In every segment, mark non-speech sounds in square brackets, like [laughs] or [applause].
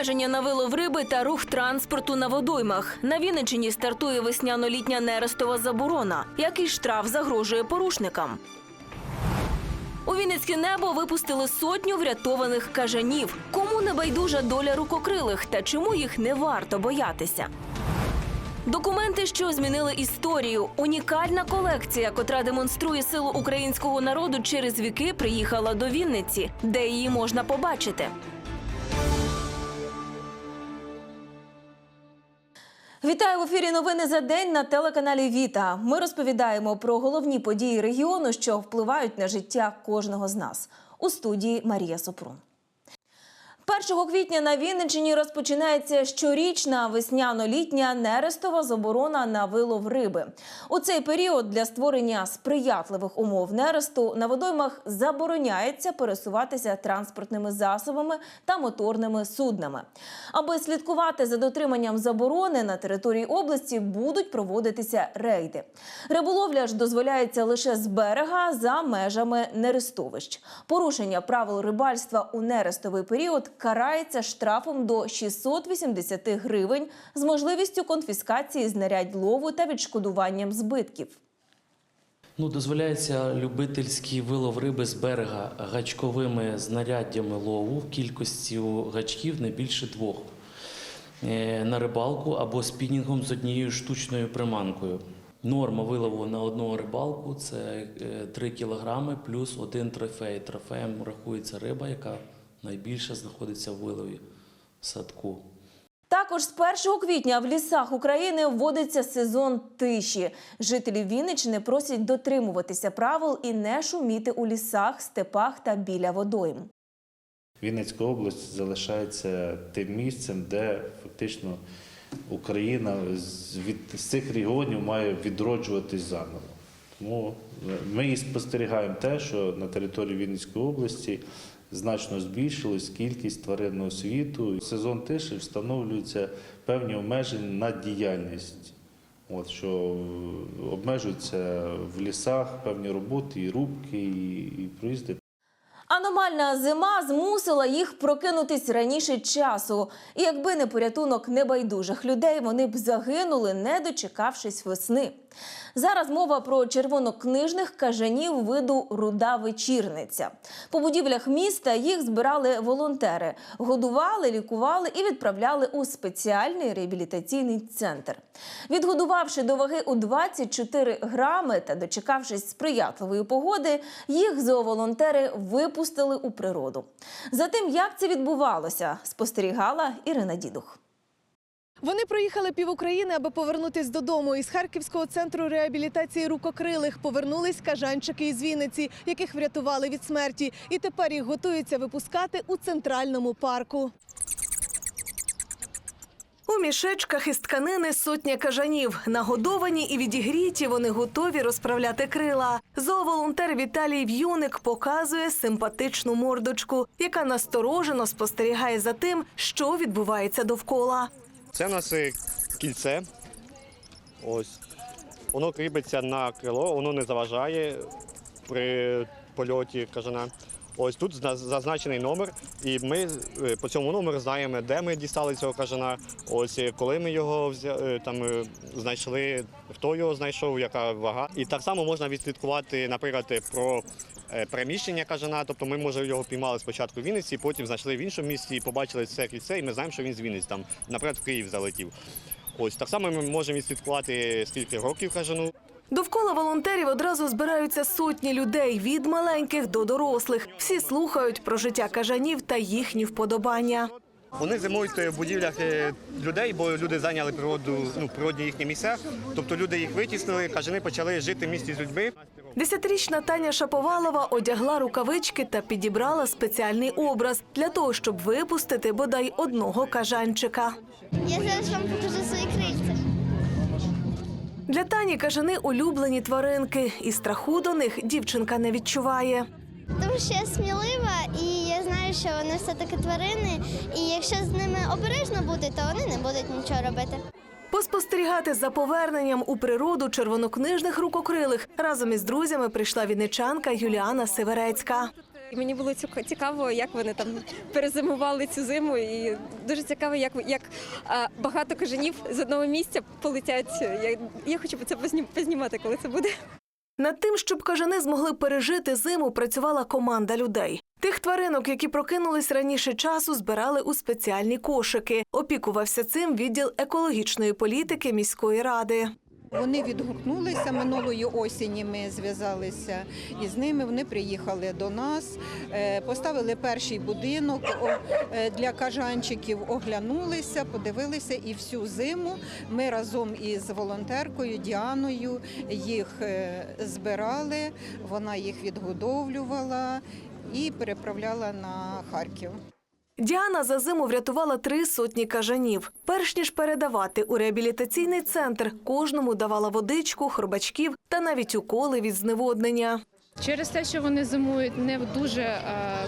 Обмеження на вилов риби та рух транспорту на водоймах. На Вінниччині стартує весняно-літня нерестова заборона. Який штраф загрожує порушникам? У Вінницьке небо випустили сотню врятованих кажанів. Кому не байдужа доля рукокрилих та чому їх не варто боятися? Документи, що змінили історію. Унікальна колекція, котра демонструє силу українського народу через віки, приїхала до Вінниці, де її можна побачити. Вітаю в ефірі. Новини за день на телеканалі Віта. Ми розповідаємо про головні події регіону, що впливають на життя кожного з нас. У студії Марія Супрун. 1 квітня на Вінниччині розпочинається щорічна весняно-літня нерестова заборона на вилов риби. У цей період для створення сприятливих умов нересту на водоймах забороняється пересуватися транспортними засобами та моторними суднами. Аби слідкувати за дотриманням заборони на території області будуть проводитися рейди. Риболовля ж дозволяється лише з берега за межами нерестовищ. Порушення правил рибальства у нерестовий період карається штрафом до 680 гривень з можливістю конфіскації знарядь лову та відшкодуванням збитків. Ну, дозволяється любительський вилов риби з берега гачковими знаряддями лову в кількості гачків не більше двох е, на рибалку або спінінгом з однією штучною приманкою. Норма вилову на одного рибалку це е, 3 кілограми плюс один трофей. Трофеєм рахується риба, яка найбільше знаходиться в вилові в садку. Також з 1 квітня в лісах України вводиться сезон тиші. Жителі Вінниччини просять дотримуватися правил і не шуміти у лісах, степах та біля водойм. Вінницька область залишається тим місцем, де фактично Україна з, від, з цих регіонів має відроджуватись заново. Тому ми і спостерігаємо те, що на території Вінницької області значно збільшилась кількість тваринного світу. Сезон тиші встановлюються певні обмеження на діяльність. От, що обмежуються в лісах певні роботи, і рубки, і проїзди Аномальна зима змусила їх прокинутись раніше часу. І якби не порятунок небайдужих людей, вони б загинули, не дочекавшись весни. Зараз мова про червонокнижних кажанів виду руда вечірниця. По будівлях міста їх збирали волонтери, годували, лікували і відправляли у спеціальний реабілітаційний центр. Відгодувавши до ваги у 24 грами та дочекавшись сприятливої погоди, їх зооволонтери випустили у природу. За тим, як це відбувалося, спостерігала Ірина Дідух. Вони проїхали пів України, аби повернутись додому. Із Харківського центру реабілітації рукокрилих повернулись кажанчики із Вінниці, яких врятували від смерті. І тепер їх готуються випускати у центральному парку. У мішечках із тканини сотня кажанів. Нагодовані і відігріті, вони готові розправляти крила. Зооволонтер Віталій В'юник показує симпатичну мордочку, яка насторожено спостерігає за тим, що відбувається довкола. Це у нас е, кільце. Ось. Воно кріпиться на крило, воно не заважає при польоті кажана. Ось тут зазначений номер, і ми е, по цьому номеру знаємо, де ми дістали цього кажана, ось е, коли ми його взя- е, там знайшли, хто його знайшов, яка вага. І так само можна відслідкувати, наприклад, про е, переміщення кажана. Тобто ми може його піймали спочатку в Вінниці, потім знайшли в іншому місці і побачили це кільце, і ми знаємо, що він з Вінниці, там, наприклад, в Київ залетів. Ось так само ми можемо відслідкувати, скільки років кажану. Довкола волонтерів одразу збираються сотні людей від маленьких до дорослих. Всі слухають про життя кажанів та їхні вподобання. Вони зимують в будівлях е, людей, бо люди зайняли природу, ну, природні їхні місця. Тобто люди їх витіснили, кажани почали жити в місті з людьми. Десятирічна Таня Шаповалова одягла рукавички та підібрала спеціальний образ для того, щоб випустити бодай одного кажанчика. Я зараз вам покажу свої крильця. Для Тані кажани улюблені тваринки, і страху до них дівчинка не відчуває. Тому що я смілива і я знаю, що вони все-таки тварини, і якщо з ними обережно бути, то вони не будуть нічого робити. Поспостерігати за поверненням у природу червонокнижних рукокрилих разом із друзями прийшла вінничанка Юліана Северецька. Мені було ціка- цікаво, як вони там перезимували цю зиму, і дуже цікаво, як як багато кажанів з одного місця полетять. Я, я хочу це познім- познімати, коли це буде. Над тим, щоб кажани змогли пережити зиму, працювала команда людей. Тих тваринок, які прокинулись раніше часу, збирали у спеціальні кошики. Опікувався цим відділ екологічної політики міської ради. Вони відгукнулися минулої осені. Ми зв'язалися із ними. Вони приїхали до нас, е, поставили перший будинок е, для кажанчиків, оглянулися, подивилися, і всю зиму ми разом із волонтеркою Діаною їх е, збирали. Вона їх відгодовлювала і переправляла на Харків. Діана за зиму врятувала три сотні кажанів. Перш ніж передавати у реабілітаційний центр, кожному давала водичку, хробачків та навіть уколи від зневоднення. Через те, що вони зимують не в дуже е,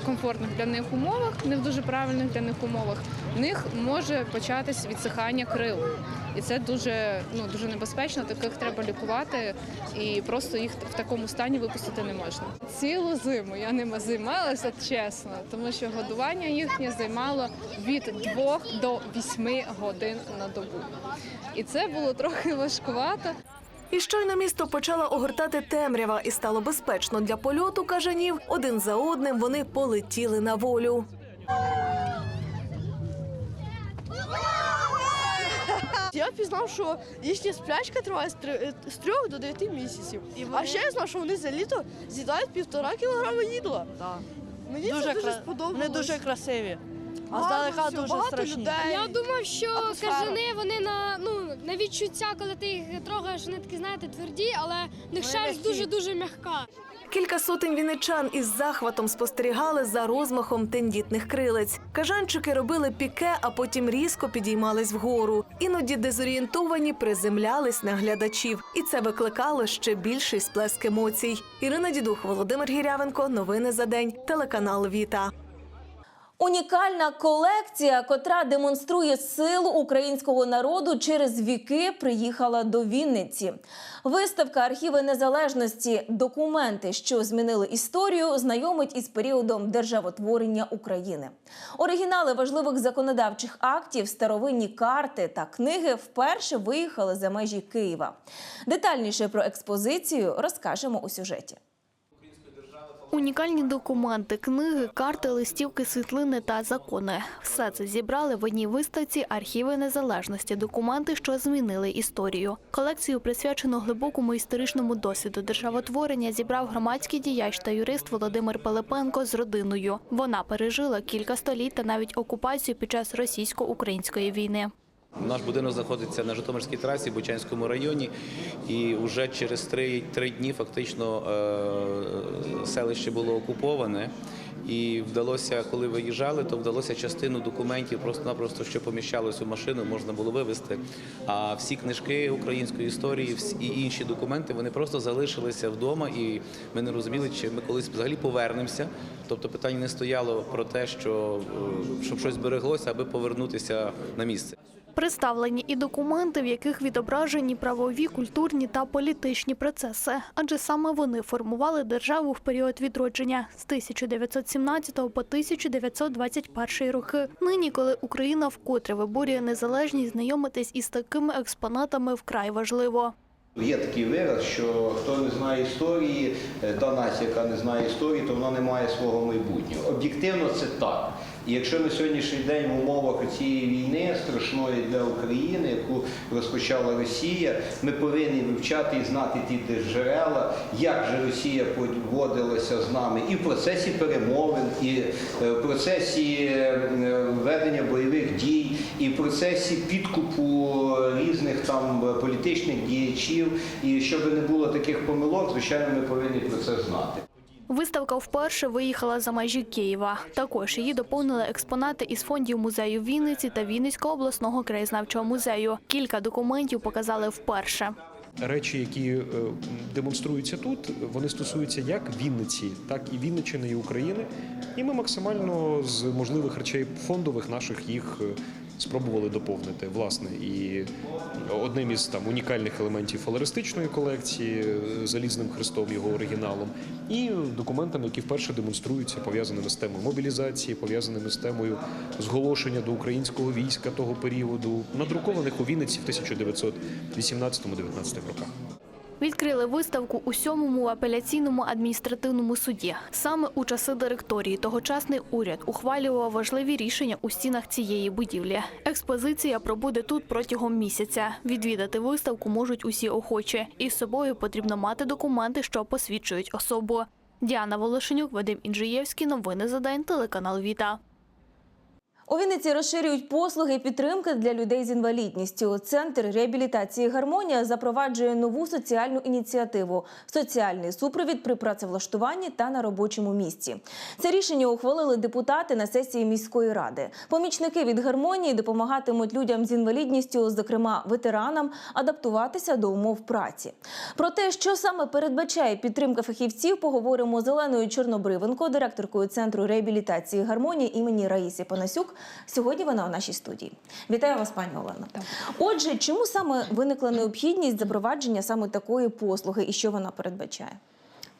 комфортних для них умовах, не в дуже правильних для них умовах, в них може початись відсихання крил. І це дуже ну дуже небезпечно. Таких треба лікувати, і просто їх в такому стані випустити не можна. Цілу зиму я ними займалася чесно, тому що годування їхнє займало від 2 до 8 годин на добу. І це було трохи важкувато. І щойно місто почала огортати темрява і стало безпечно для польоту кажанів. Один за одним вони полетіли на волю. Я пізнав, що їхня сплячка триває з три- з трьох до дев'яти місяців. А ще я знав, що вони за літо з'їдають півтора кілограми їдла. Мені Дуже це дуже кра- сподобалось. Вони дуже красиві, а Гарно здалека все, дуже багато страшні. людей. Я думав, що атмосфера. кажани вони на ну на відчуття, коли ти їх трогаєш, вони такі, знаєте, тверді, але в них Вони шерсть м'які. дуже дуже м'яка. Кілька сотень вінничан із захватом спостерігали за розмахом тендітних крилець. Кажанчики робили піке, а потім різко підіймались вгору. Іноді дезорієнтовані приземлялись на глядачів, і це викликало ще більший сплеск емоцій. Ірина Дідух, Володимир Гірявенко. Новини за день. Телеканал Віта. Унікальна колекція, котра демонструє силу українського народу через віки, приїхала до Вінниці. Виставка Архіви незалежності документи, що змінили історію, знайомить із періодом державотворення України. Оригінали важливих законодавчих актів, старовинні карти та книги вперше виїхали за межі Києва. Детальніше про експозицію розкажемо у сюжеті. Унікальні документи, книги, карти, листівки, світлини та закони. Все це зібрали в одній виставці архіви незалежності. Документи, що змінили історію. Колекцію, присвячену глибокому історичному досвіду державотворення, зібрав громадський діяч та юрист Володимир Пилипенко з родиною. Вона пережила кілька століть та навіть окупацію під час російсько-української війни. Наш будинок знаходиться на Житомирській трасі, в Бучанському районі, і вже через три, три дні фактично е, селище було окуповане. І вдалося, коли виїжджали, то вдалося частину документів просто-напросто, що поміщалось у машину, можна було вивезти. А всі книжки української історії, і інші документи, вони просто залишилися вдома, і ми не розуміли, чи ми колись взагалі повернемося. Тобто питання не стояло про те, що е, щоб щось збереглося, аби повернутися на місце. Представлені і документи, в яких відображені правові, культурні та політичні процеси, адже саме вони формували державу в період відродження з 1917 по 1921 роки. Нині, коли Україна вкотре виборює незалежність, знайомитись із такими експонатами вкрай важливо. Є такий вираз, що хто не знає історії, е, та нація, яка не знає історії, то вона не має свого майбутнього. Об'єктивно це так. І якщо на сьогоднішній день в умовах цієї війни страшної для України, яку розпочала Росія, ми повинні вивчати і знати ті джерела, як же Росія поводилася з нами і в процесі перемовин, і е, в процесі е, ведення бойових дій, і в процесі підкупу різних там політичних діячів. І щоб не було таких помилок, звичайно, ми повинні про це знати. Виставка вперше виїхала за межі Києва. Також її доповнили експонати із фондів музею Вінниці та Вінницького обласного краєзнавчого музею. Кілька документів показали вперше. Речі, які е, демонструються тут, вони стосуються як Вінниці, так і Вінниччини і України. І ми максимально з можливих речей фондових наших їх е, спробували доповнити власне і одним із там унікальних елементів фалеристичної колекції е, залізним хрестом, його оригіналом, і документами, які вперше демонструються пов'язаними з темою мобілізації, пов'язаними з темою зголошення до українського війська того періоду, надрукованих у Вінниці в 1918-19 роках. Відкрили виставку у сьомому апеляційному адміністративному суді. Саме у часи директорії тогочасний уряд ухвалював важливі рішення у стінах цієї будівлі. Експозиція пробуде тут протягом місяця. Відвідати виставку можуть усі охочі, і з собою потрібно мати документи, що посвідчують особу. Діана Волошенюк, Вадим Інжиєвський. Новини за день. Телеканал Віта. У Вінниці розширюють послуги і підтримки для людей з інвалідністю. Центр реабілітації гармонія запроваджує нову соціальну ініціативу соціальний супровід при працевлаштуванні та на робочому місці. Це рішення ухвалили депутати на сесії міської ради. Помічники від гармонії допомагатимуть людям з інвалідністю, зокрема ветеранам, адаптуватися до умов праці. Про те, що саме передбачає підтримка фахівців, поговоримо з Оленою Чорнобривенко, директоркою центру реабілітації гармонії імені Раїси Панасюк. Сьогодні вона у нашій студії. Вітаю вас, пані Олено. Отже, чому саме виникла необхідність запровадження саме такої послуги і що вона передбачає?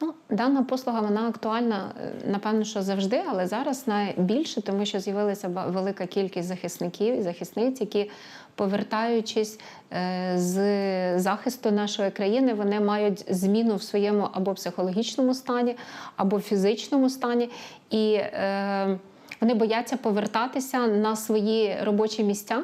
Ну, дана послуга вона актуальна, е, напевно, що завжди, але зараз найбільше, тому що з'явилася велика кількість захисників і захисниць, які, повертаючись е, з захисту нашої країни, вони мають зміну в своєму або психологічному стані, або фізичному стані. І е, вони бояться повертатися на свої робочі місця.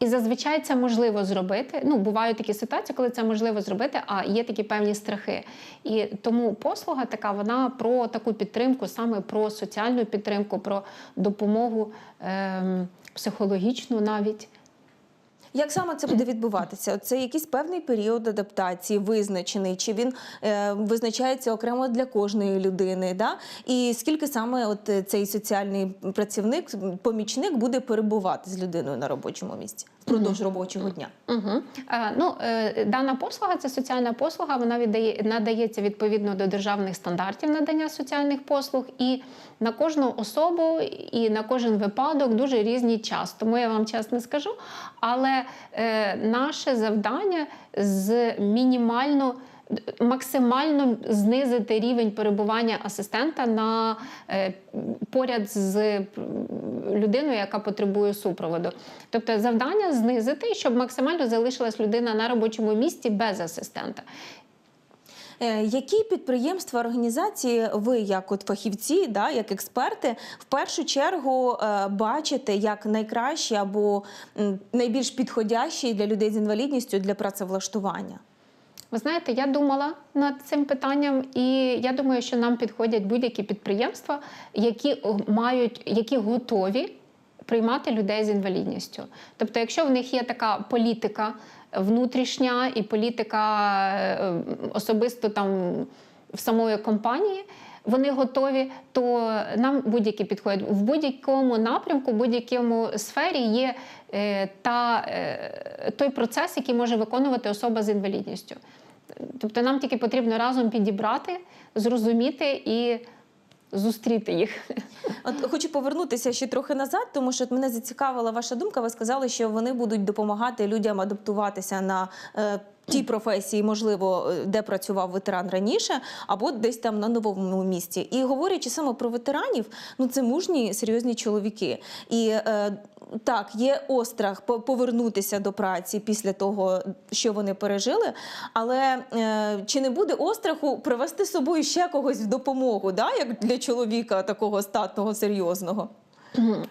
І зазвичай це можливо зробити. Ну, бувають такі ситуації, коли це можливо зробити, а є такі певні страхи. І тому послуга така, вона про таку підтримку, саме про соціальну підтримку, про допомогу ем, психологічну навіть. Як саме це буде відбуватися? Це якийсь певний період адаптації визначений, чи він е, визначається окремо для кожної людини? Да? І скільки саме от е, цей соціальний працівник, помічник буде перебувати з людиною на робочому місці впродовж робочого дня? Угу. Е, ну, е, дана послуга це соціальна послуга. Вона віддає надається відповідно до державних стандартів надання соціальних послуг, і на кожну особу і на кожен випадок дуже різний час. Тому я вам чесно скажу. Але е, наше завдання з мінімально. Максимально знизити рівень перебування асистента на е, поряд з людиною, яка потребує супроводу. Тобто завдання знизити, щоб максимально залишилась людина на робочому місці без асистента. Е, Які підприємства, організації ви, як от фахівці, да, як експерти, в першу чергу е, бачите як найкращі або найбільш підходящі для людей з інвалідністю для працевлаштування? Ви знаєте, я думала над цим питанням, і я думаю, що нам підходять будь-які підприємства, які мають, які готові приймати людей з інвалідністю. Тобто, якщо в них є така політика внутрішня і політика е, особисто там в самої компанії. Вони готові, то нам будь-які підходять. В будь-якому напрямку, в будь-якому сфері є е, та, е, той процес, який може виконувати особа з інвалідністю. Тобто нам тільки потрібно разом підібрати, зрозуміти і зустріти їх. От хочу повернутися ще трохи назад, тому що мене зацікавила ваша думка. Ви сказали, що вони будуть допомагати людям адаптуватися на е, ті професії, можливо, е, де працював ветеран раніше, або десь там на новому місці. І говорячи саме про ветеранів, ну це мужні серйозні чоловіки. І е, так, є острах повернутися до праці після того, що вони пережили. Але е, чи не буде остраху привести з собою ще когось в допомогу, да, як для чоловіка такого статного, серйозного?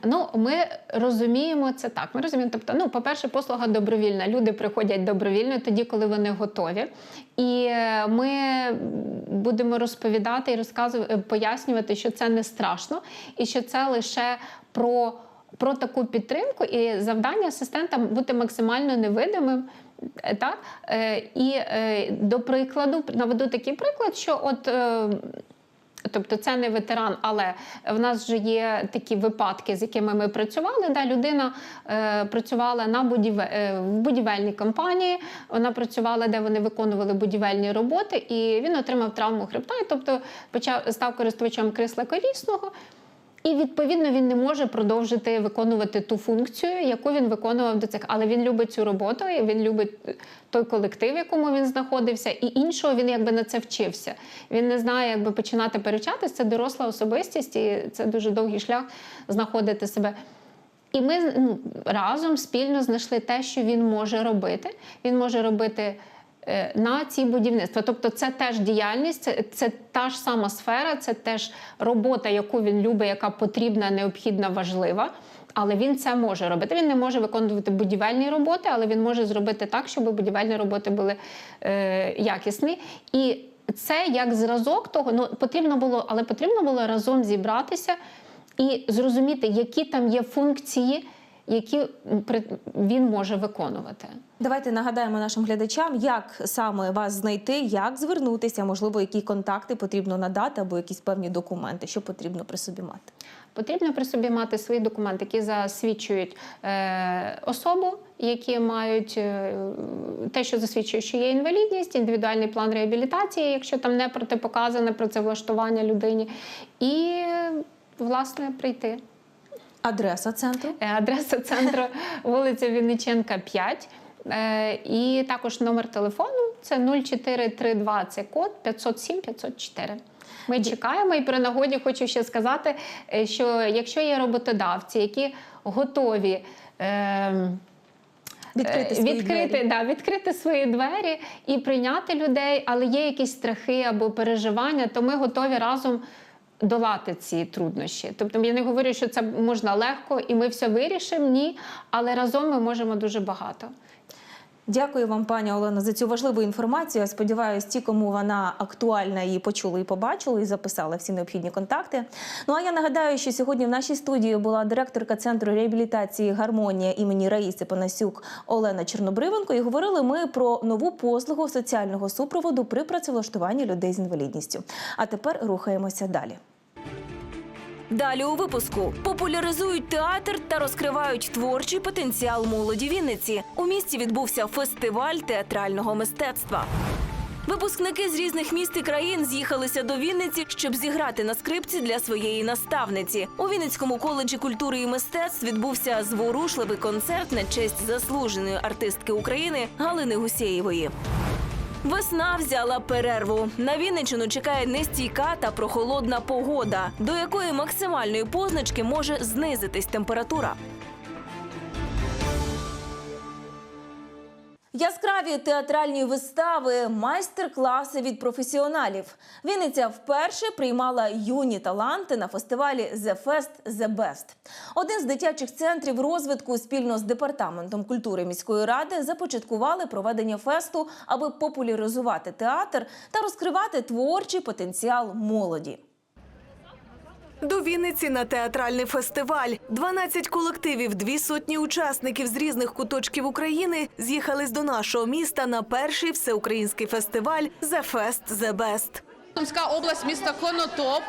Ну, ми розуміємо це так. Ми розуміємо, тобто, ну, по-перше, послуга добровільна. Люди приходять добровільно тоді, коли вони готові. І е, ми будемо розповідати і розказувати, пояснювати, що це не страшно, і що це лише про, про таку підтримку, і завдання асистента бути максимально невидимим. е, Так? Е, І е, до прикладу, наведу такий приклад, що от. Тобто це не ветеран, але в нас вже є такі випадки, з якими ми працювали. Да, людина е, працювала на будівель, е, в будівельній компанії, вона працювала, де вони виконували будівельні роботи, і він отримав травму хребта, і тобто почав став користувачем крісла колісного. І відповідно він не може продовжити виконувати ту функцію, яку він виконував до цих. Але він любить цю роботу, і він любить той колектив, в якому він знаходився, і іншого він якби на це вчився. Він не знає, якби починати перечатись. Це доросла особистість, і це дуже довгий шлях знаходити себе. І ми ну, разом спільно знайшли те, що він може робити. Він може робити на ці будівництва. Тобто, це теж діяльність, це, це та ж сама сфера, це теж робота, яку він любить, яка потрібна, необхідна, важлива. Але він це може робити. Він не може виконувати будівельні роботи, але він може зробити так, щоб будівельні роботи були е, якісні. І це як зразок того, ну потрібно було, але потрібно було разом зібратися і зрозуміти, які там є функції, які він може виконувати. Давайте нагадаємо нашим глядачам, як саме вас знайти, як звернутися, можливо, які контакти потрібно надати або якісь певні документи, що потрібно при собі мати. Потрібно при собі мати свої документи, які засвідчують е, особу, які мають е, те, що засвідчує, що є інвалідність, індивідуальний план реабілітації, якщо там не протипоказане працевлаштування людині, і власне прийти. Адреса центру? Е, Адреса центру [laughs] вулиця Вінниченка, 5. Е, І також номер телефону це 0432, це код 507 504. Ми чекаємо і при нагоді хочу ще сказати, е, що якщо є роботодавці, які готові. Е, Відкрити свої відкрити, двері. Да, відкрити свої двері і прийняти людей, але є якісь страхи або переживання, то ми готові разом долати ці труднощі. Тобто я не говорю, що це можна легко і ми все вирішимо, ні, але разом ми можемо дуже багато. Дякую вам, пані Олено, за цю важливу інформацію. Я сподіваюся, ті, кому вона актуальна, її почули і побачили, і записали всі необхідні контакти. Ну а я нагадаю, що сьогодні в нашій студії була директорка центру реабілітації Гармонія імені Раїси Панасюк Олена Чорнобривенко. І говорили ми про нову послугу соціального супроводу при працевлаштуванні людей з інвалідністю. А тепер рухаємося далі. Далі у випуску популяризують театр та розкривають творчий потенціал молоді Вінниці. У місті відбувся фестиваль театрального мистецтва. Випускники з різних міст і країн з'їхалися до Вінниці, щоб зіграти на скрипці для своєї наставниці. У Вінницькому коледжі культури і мистецтв відбувся зворушливий концерт на честь заслуженої артистки України Галини Гусєєвої. Весна взяла перерву. На Вінничину чекає нестійка та прохолодна погода, до якої максимальної позначки може знизитись температура. Яскраві театральні вистави, майстер-класи від професіоналів. Вінниця вперше приймала юні таланти на фестивалі The Fest The Best. Один з дитячих центрів розвитку спільно з департаментом культури міської ради започаткували проведення фесту, аби популяризувати театр та розкривати творчий потенціал молоді. До Вінниці на театральний фестиваль. 12 колективів, дві сотні учасників з різних куточків України з'їхались до нашого міста на перший всеукраїнський фестиваль «The Fest The Best». Сумська область, місто Конотоп.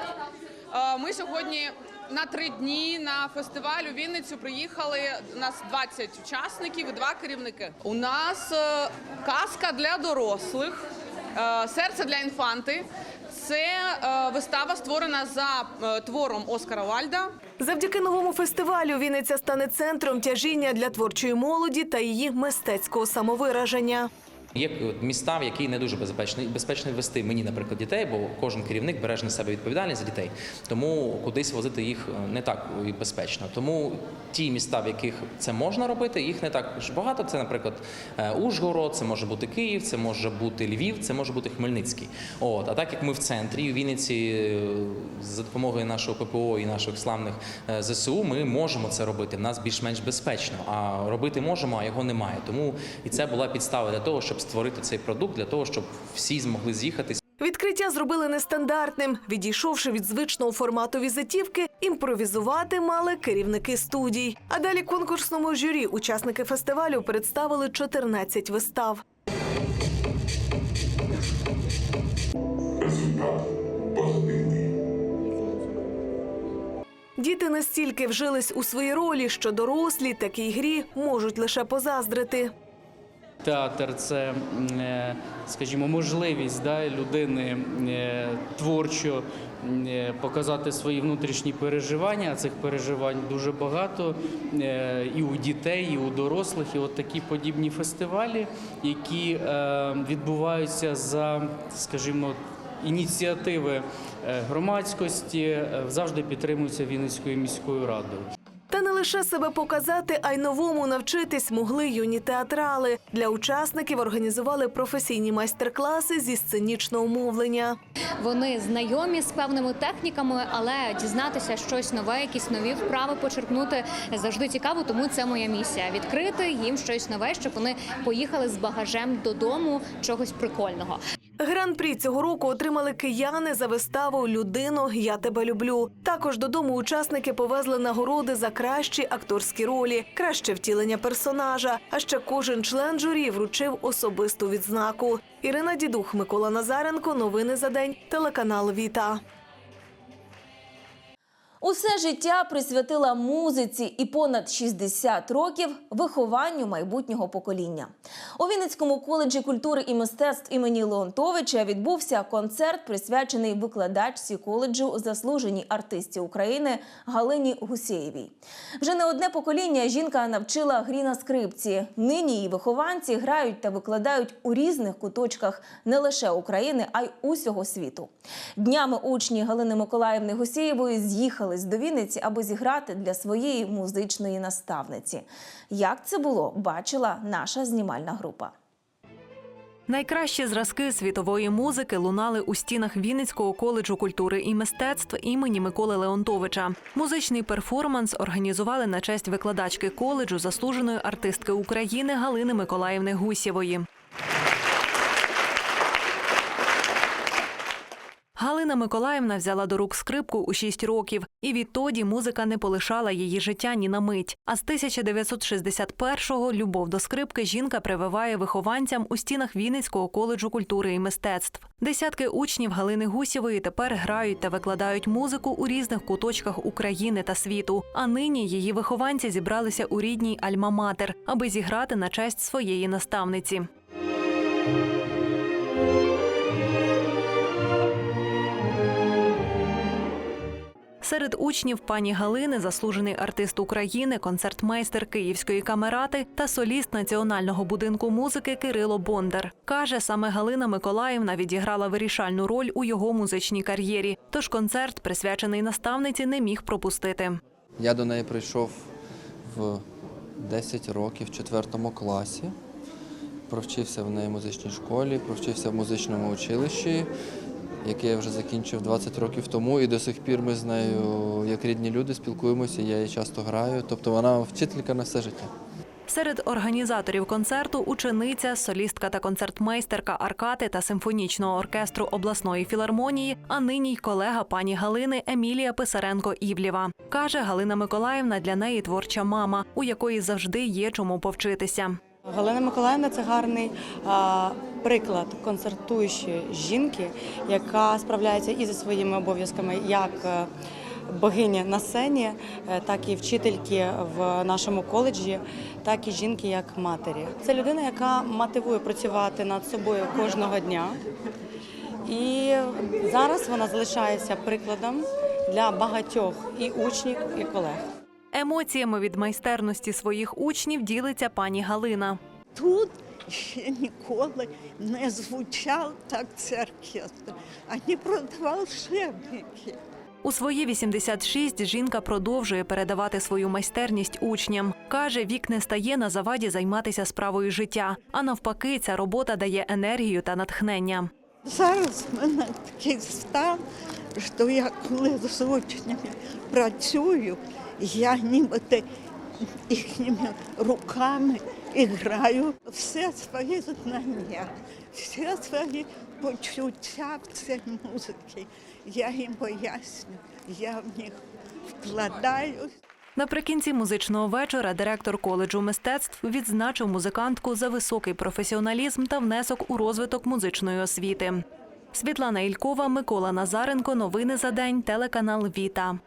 Е, Ми сьогодні на три дні на фестиваль у Вінницю приїхали. У нас 20 учасників і два керівники. У нас е, казка для дорослих, е, серце для інфанти. Це е, вистава створена за е, твором Оскара Вальда. Завдяки новому фестивалю Вінниця стане центром тяжіння для творчої молоді та її мистецького самовираження. Є міста, в які не дуже безпечно безпечно вести мені, наприклад, дітей, бо кожен керівник бере ж на себе відповідальність за дітей. Тому кудись возити їх е, не так безпечно. Тому ті міста, в яких це можна робити, їх не так багато. Це, наприклад, е, Ужгород, це може бути Київ, це може бути Львів, це може бути Хмельницький. От а так як ми в центрі у Вінниці е, за допомогою нашого ППО і наших славних е, ЗСУ, ми можемо це робити. В нас більш-менш безпечно. А робити можемо, а його немає. Тому і це була підстава для того, щоб створити цей продукт, для того, щоб всі змогли з'їхатись. Відкриття зробили нестандартним. Відійшовши від звичного формату візитівки, імпровізувати мали керівники студій. А далі конкурсному журі учасники фестивалю представили 14 вистав. Діти настільки вжились у свої ролі, що дорослі такій грі можуть лише позаздрити. Театр це, е, скажімо, можливість да, людини е, творчо е, показати свої внутрішні переживання. А цих переживань дуже багато і у дітей, і у дорослих. І от такі подібні фестивалі, які відбуваються за, скажімо, ініціативи громадськості, завжди підтримуються Вінницькою міською радою. Лише себе показати, а й новому навчитись могли юні театрали. Для учасників організували професійні майстер-класи зі сценічного мовлення. Вони знайомі з певними техніками, але дізнатися щось нове, якісь нові вправи почерпнути завжди цікаво. Тому це моя місія відкрити їм щось нове, щоб вони поїхали з багажем додому чогось прикольного. Гран-прі цього року отримали кияни за виставу Людину я тебе люблю. Також додому учасники повезли нагороди за кращі акторські ролі, краще втілення персонажа. А ще кожен член журі вручив особисту відзнаку. Ірина Дідух, Микола Назаренко. Новини за день. Телеканал Віта. Усе життя присвятила музиці і понад 60 років вихованню майбутнього покоління. У Вінницькому коледжі культури і мистецтв імені Леонтовича відбувся концерт, присвячений викладачці коледжу заслуженій артисті України Галині Гусєєвій. Вже не одне покоління жінка навчила грі на скрипці. Нині її вихованці грають та викладають у різних куточках не лише України, а й усього світу. Днями учні Галини Миколаївни Гусєєвої з'їхались до Вінниці, аби зіграти для своєї музичної наставниці. Як це було, бачила наша знімальна група. Найкращі зразки світової музики лунали у стінах Вінницького коледжу культури і мистецтв імені Миколи Леонтовича. Музичний перформанс організували на честь викладачки коледжу заслуженої артистки України Галини Миколаївни Гусєвої. Галина Миколаївна взяла до рук скрипку у 6 років, і відтоді музика не полишала її життя ні на мить. А з 1961-го любов до скрипки жінка прививає вихованцям у стінах Вінницького коледжу культури і мистецтв. Десятки учнів Галини Гусєвої тепер грають та викладають музику у різних куточках України та світу. А нині її вихованці зібралися у рідній Альма-Матер, аби зіграти на честь своєї наставниці. Серед учнів пані Галини заслужений артист України, концертмейстер Київської камерати та соліст Національного будинку музики Кирило Бондар. Каже, саме Галина Миколаївна відіграла вирішальну роль у його музичній кар'єрі. Тож концерт, присвячений наставниці, не міг пропустити. Я до неї прийшов в 10 років в 4 класі. Провчився в неї музичній школі, провчився в музичному училищі, яке я вже закінчив 20 років тому. І до сих пір ми з нею, як рідні люди, спілкуємося, я її часто граю. Тобто вона вчителька на все життя. Серед організаторів концерту учениця, солістка та концертмейстерка Аркати та симфонічного оркестру обласної філармонії, а нині й колега пані Галини Емілія Писаренко Івлєва. Каже, Галина Миколаївна для неї творча мама, у якої завжди є чому повчитися. Галина Миколаївна це гарний приклад концертуючої жінки, яка справляється і зі своїми обов'язками як е, богині на сцені, е, так і вчительки в нашому коледжі, так і жінки як матері. Це людина, яка мотивує працювати над собою кожного дня. І зараз вона залишається прикладом для багатьох і учнів, і колег. Емоціями від майстерності своїх учнів ділиться пані Галина. Тут ще ніколи не звучав так цей оркестр, ані про волшебники. У свої 86 жінка продовжує передавати свою майстерність учням. Каже, вік не стає на заваді займатися справою життя, а навпаки, ця робота дає енергію та натхнення. Зараз в мене такий стан, що я коли з учнями працюю, я нібито їхніми руками граю все свої знання, все свої почуття цієї музики. Я їм поясню, я в них вкладаю. Наприкінці музичного вечора директор коледжу мистецтв відзначив музикантку за високий професіоналізм та внесок у розвиток музичної освіти. Світлана Ількова, Микола Назаренко. Новини за день. Телеканал Віта.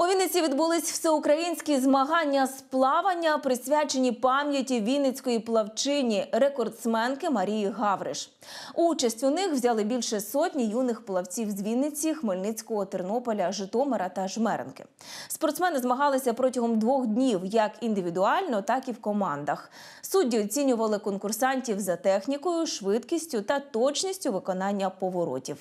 У Вінниці відбулись всеукраїнські змагання з плавання, присвячені пам'яті вінницької плавчині, рекордсменки Марії Гавриш. Участь у них взяли більше сотні юних плавців з Вінниці, Хмельницького, Тернополя, Житомира та Жмеренки. Спортсмени змагалися протягом двох днів, як індивідуально, так і в командах. Судді оцінювали конкурсантів за технікою, швидкістю та точністю виконання поворотів.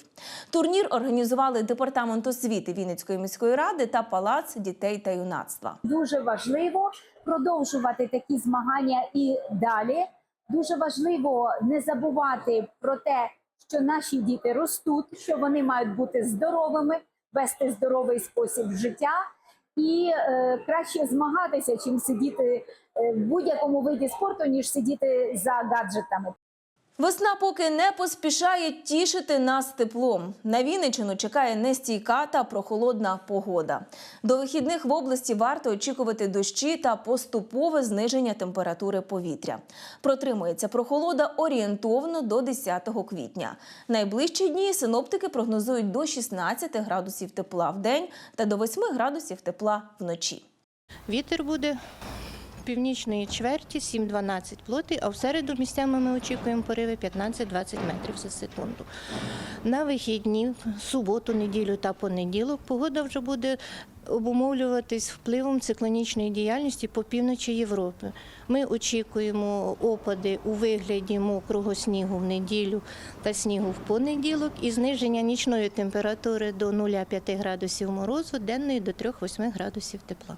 Турнір організували департамент освіти Вінницької міської ради та Палац дітей та юнацтва. Дуже важливо продовжувати такі змагання і далі. Дуже важливо не забувати про те, що наші діти ростуть, що вони мають бути здоровими, вести здоровий спосіб життя. І е, краще змагатися, чим сидіти е, в будь-якому виді спорту, ніж сидіти за гаджетами. Весна поки не поспішає тішити нас теплом. На Вінниччину чекає нестійка та прохолодна погода. До вихідних в області варто очікувати дощі та поступове зниження температури повітря. Протримується прохолода орієнтовно до 10 квітня. Найближчі дні синоптики прогнозують до 16 градусів тепла в день та до 8 градусів тепла вночі. Вітер буде північної чверті 7-12 плоти, а в середу місцями ми очікуємо пориви 15-20 метрів за секунду. На вихідні, суботу, неділю та понеділок погода вже буде обумовлюватись впливом циклонічної діяльності по півночі Європи. Ми очікуємо опади у вигляді мокрого снігу в неділю та снігу в понеділок і зниження нічної температури до 0,5 градусів морозу, денної до 3-8 градусів тепла.